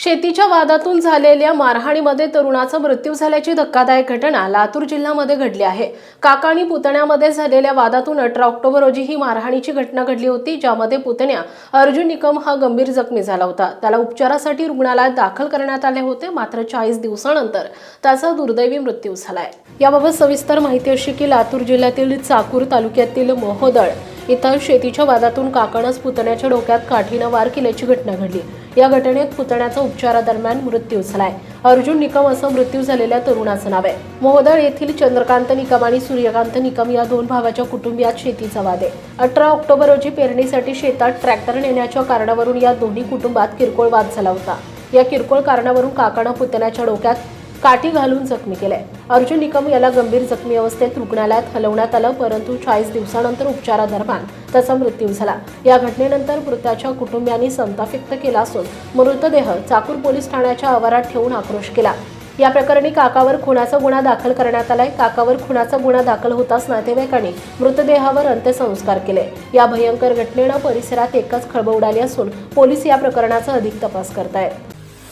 शेतीच्या वादातून झालेल्या मारहाणीमध्ये तरुणाचा मृत्यू झाल्याची धक्कादायक घटना लातूर जिल्ह्यामध्ये घडली आहे. काकाणी पुतण्यामध्ये झालेल्या वादातून अठरा ऑक्टोबर रोजी ही मारहाणीची घटना घडली होती ज्यामध्ये पुतण्या अर्जुन निकम हा गंभीर जखमी झाला होता. त्याला उपचारासाठी रुग्णालयात दाखल करण्यात आले होते मात्र चाळीस दिवसानंतर त्याचा दुर्दैवी मृत्यू झालाय. याबाबत सविस्तर माहिती अशी की लातूर जिल्ह्यातील चाकूर तालुक्यातील मोहोदळ इथं शेतीच्या वादातून काकणस पुतण्याच्या डोक्यात काठीनं वार केल्याची घटना घडली. या घटनेत पुतण्याचा उपचारादरम्यान मृत्यू झालाय. अर्जुन निकम असं मृत्यू झालेल्या तरुणाचं नाव आहे. मोहोदळ येथील चंद्रकांत निकम आणि सूर्यकांत निकम या दोन भावाच्या कुटुंबियात शेतीचा वाद आहे. अठरा ऑक्टोबर रोजी पेरणीसाठी शेतात ट्रॅक्टर नेण्याच्या कारणावरून या दोन्ही कुटुंबात किरकोळ वाद झाला होता. या किरकोळ कारणावरून काकानं पुतण्याच्या डोक्यात काठी घालून जखमी केलंय. अर्जुन निकम याला गंभीर जखमी अवस्थेत रुग्णालयात हलवण्यात आलं परंतु चाळीस दिवसानंतर उपचारादरम्यान त्याचा मृत्यू झाला. या घटनेनंतर मृताच्या कुटुंबियांनी संताप व्यक्त केला असून मृतदेह चाकूर पोलीस ठाण्याच्या आवारात ठेवून आक्रोश केला. या प्रकरणी काकावर खुनाचा गुन्हा दाखल करण्यात आलाय. काकावर खुनाचा गुन्हा दाखल होताच नातेवाईकांनी मृतदेहावर अंत्यसंस्कार केले. या भयंकर घटनेनं परिसरात एकच खळबळ उडाली असून पोलीस या प्रकरणाचा अधिक तपास करतायत.